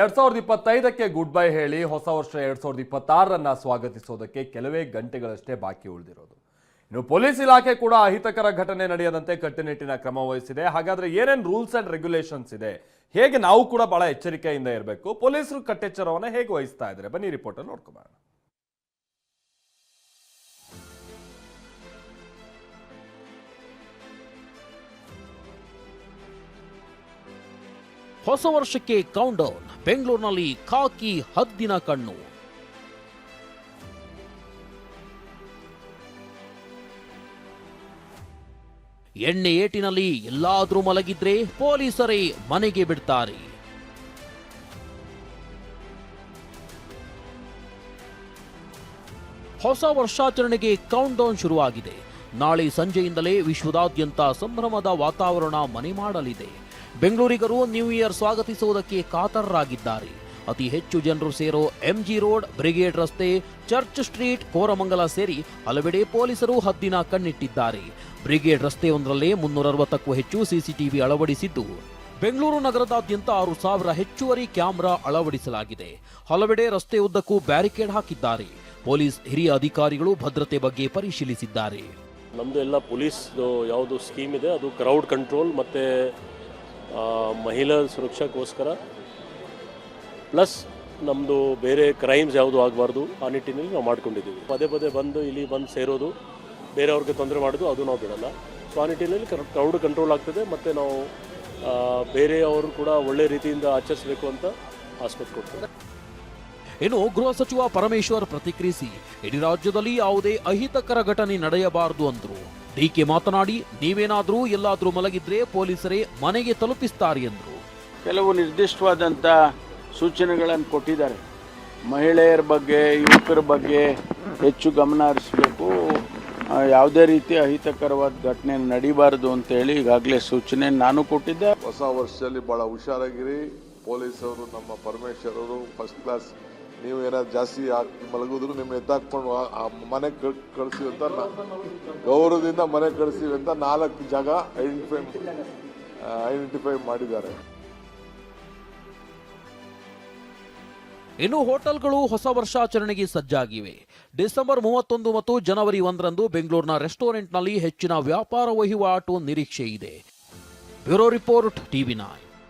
ಎರಡ್ ಸಾವಿರದ ಇಪ್ಪತ್ತೈದಕ್ಕೆ ಗುಡ್ ಬೈ ಹೇಳಿ ಹೊಸ ವರ್ಷ ಎರಡ್ ಸಾವಿರದ ಇಪ್ಪತ್ತಾರರನ್ನ ಸ್ವಾಗತಿಸೋದಕ್ಕೆ ಕೆಲವೇ ಗಂಟೆಗಳಷ್ಟೇ ಬಾಕಿ ಉಳಿದಿರೋದು. ಇನ್ನು ಪೊಲೀಸ್ ಇಲಾಖೆ ಕೂಡ ಅಹಿತಕರ ಘಟನೆ ನಡೆಯದಂತೆ ಕಟ್ಟುನಿಟ್ಟಿನ ಕ್ರಮ ವಹಿಸಿದೆ. ಹಾಗಾದ್ರೆ ಏನೇನು ರೂಲ್ಸ್ ಅಂಡ್ ರೆಗ್ಯುಲೇಷನ್ಸ್ ಇದೆ? ಹೇಗೆ ನಾವು ಕೂಡ ಬಹಳ ಎಚ್ಚರಿಕೆಯಿಂದ ಇರಬೇಕು? ಪೊಲೀಸರು ಕಟ್ಟೆಚ್ಚರವನ್ನು ಹೇಗೆ ವಹಿಸ್ತಾ ಇದ್ದಾರೆ? ಬನ್ನಿ ರಿಪೋರ್ಟ್ ನೋಡ್ಕೊಬಾರ ಹೊಸ ವರ್ಷಕ್ಕೆ ಡೌನ್ ಬೆಂಗಳೂರಿನಲ್ಲಿ ಖಾಕಿ ಹದ್ದಿನ ಕಣ್ಣು. ಎಣ್ಣೆ ಏಟಿನಲ್ಲಿ ಎಲ್ಲಾದರೂ ಮಲಗಿದ್ರೆ ಪೊಲೀಸರೇ ಮನೆಗೆ ಬಿಡ್ತಾರೆ. ಹೊಸ ವರ್ಷಾಚರಣೆಗೆ ಕೌಂಟ್ ಡೌನ್ ಶುರುವಾಗಿದೆ. ನಾಳೆ ಸಂಜೆಯಿಂದಲೇ ವಿಶ್ವದಾದ್ಯಂತ ಸಂಭ್ರಮದ ವಾತಾವರಣ ಮನೆ ಮಾಡಲಿದೆ. ಬೆಂಗಳೂರಿಗರು ನ್ಯೂ ಇಯರ್ ಸ್ವಾಗತಿಸುವುದಕ್ಕೆ ಕಾತರರಾಗಿದ್ದಾರೆ. ಅತಿ ಹೆಚ್ಚು ಜನರು ಸೇರೋ ಎಂಜಿ ರೋಡ್ ಬ್ರಿಗೇಡ್ ರಸ್ತೆ ಚರ್ಚ್ ಸ್ಟ್ರೀಟ್ ಕೋರಮಂಗಲ ಸೇರಿ ಹಲವೆಡೆ ಪೊಲೀಸರು ಹದ್ದಿನ ಕಣ್ಣಿಟ್ಟಿದ್ದಾರೆ. ಬ್ರಿಗೇಡ್ ರಸ್ತೆಯೊಂದರಲ್ಲೇ ಮುನ್ನೂರ ಅರವತ್ತಕ್ಕೂ ಹೆಚ್ಚು ಸಿಸಿಟಿವಿ ಅಳವಡಿಸಿದ್ದು. ಬೆಂಗಳೂರು ನಗರದಾದ್ಯಂತ ಆರು ಸಾವಿರ ಹೆಚ್ಚುವರಿ ಕ್ಯಾಮೆರಾ ಅಳವಡಿಸಲಾಗಿದೆ. ಹಲವೆಡೆ ರಸ್ತೆ ಉದ್ದಕ್ಕೂ ಬ್ಯಾರಿಕೇಡ್ ಹಾಕಿದ್ದಾರೆ. ಪೊಲೀಸ್ ಹಿರಿಯ ಅಧಿಕಾರಿಗಳು ಭದ್ರತೆ ಬಗ್ಗೆ ಪರಿಶೀಲಿಸಿದ್ದಾರೆ. ನಮ್ಮದು ಎಲ್ಲ ಪೊಲೀಸ್ ಯಾವುದು ಸ್ಕೀಮ್ ಇದೆ, ಅದು ಕ್ರೌಡ್ ಕಂಟ್ರೋಲ್ ಮತ್ತು ಮಹಿಳಾ ಸುರಕ್ಷಾಕ್ಕೋಸ್ಕರ. ಪ್ಲಸ್ ನಮ್ಮದು ಬೇರೆ ಕ್ರೈಮ್ಸ್ ಯಾವುದು ಆಗಬಾರ್ದು, ಆ ನಿಟ್ಟಿನಲ್ಲಿ ನಾವು ಮಾಡ್ಕೊಂಡಿದ್ದೀವಿ. ಪದೇ ಪದೇ ಬಂದು ಇಲ್ಲಿ ಬಂದು ಸೇರೋದು, ಬೇರೆಯವ್ರಿಗೆ ತೊಂದರೆ ಮಾಡೋದು, ಅದು ನಾವು ಬಿಡಲ್ಲ. ಸೊ ಆ ನಿಟ್ಟಿನಲ್ಲಿ ಕ್ರೌಡ್ ಕಂಟ್ರೋಲ್ ಆಗ್ತದೆ, ಮತ್ತು ನಾವು ಬೇರೆಯವರು ಕೂಡ ಒಳ್ಳೆ ರೀತಿಯಿಂದ ಆಚರಿಸಬೇಕು ಅಂತ ಆಸ್ಪತ್ರೆ ಕೊಡ್ತಾರೆ ಇನ್ನು ಗೃಹ ಸಚಿವ ಪರಮೇಶ್ವರ್ ಪ್ರತಿಕ್ರಿಯಿಸಿ, ಇಡೀ ರಾಜ್ಯದಲ್ಲಿ ಯಾವುದೇ ಅಹಿತಕರ ಘಟನೆ ನಡೆಯಬಾರದು ಅಂದ್ರು. ಡಿಕೆ ಮಾತನಾಡಿ ನೀವೇನಾದರೂ ಎಲ್ಲಾದರೂ ಮಲಗಿದ್ರೆ ಪೊಲೀಸರೇ ಮನೆಗೆ ತಲುಪಿಸ್ತಾರೆ ಎಂದರು. ಕೆಲವು ನಿರ್ದಿಷ್ಟವಾದಂಥ ಸೂಚನೆಗಳನ್ನು ಕೊಟ್ಟಿದ್ದಾರೆ. ಮಹಿಳೆಯರ ಬಗ್ಗೆ ಯುವಕರ ಬಗ್ಗೆ ಹೆಚ್ಚು ಗಮನ ಹರಿಸಬೇಕು. ಯಾವುದೇ ರೀತಿ ಅಹಿತಕರವಾದ ಘಟನೆ ನಡೀಬಾರದು ಅಂತೇಳಿ ಈಗಾಗಲೇ ಸೂಚನೆ ನಾನು ಕೊಟ್ಟಿದ್ದೆ. ಹೊಸ ವರ್ಷದಲ್ಲಿ ಭಾಳ ಹುಷಾರಾಗಿರಿ. ಪೊಲೀಸರು ನಮ್ಮ ಪರಮೇಶ್ವರರು ಫಸ್ಟ್ ಕ್ಲಾಸ್ ನೀವು ಏನಾದ್ರು ಜಾಸ್ತಿ ಮಲಗುದ್ರು ನಿಮ್ಮ ಎದ್ದಾಕೊಂಡು ಮನೆ ಕಳಿಸಿ ಅಂತ ಗೌರವದಿಂದ ಮನೆ ಕಳಿಸಿವಿ ಅಂತ ನಾಲ್ಕು ಜಾಗ ಐಡೆಂಟಿಫೈ ಐಡೆಂಟಿಫೈ ಮಾಡಿದ್ದಾರೆ. ಇನ್ನು ಹೋಟೆಲ್ಗಳು ಹೊಸ ವರ್ಷಾಚರಣೆಗೆ ಸಜ್ಜಾಗಿವೆ. ಡಿಸೆಂಬರ್ ಮೂವತ್ತೊಂದು ಮತ್ತು ಜನವರಿ ಒಂದರಂದು ಬೆಂಗಳೂರಿನ ರೆಸ್ಟೋರೆಂಟ್ನಲ್ಲಿ ಹೆಚ್ಚಿನ ವ್ಯಾಪಾರ ವಹಿವಾಟು ನಿರೀಕ್ಷೆ ಇದೆ. Bureau report TV nine.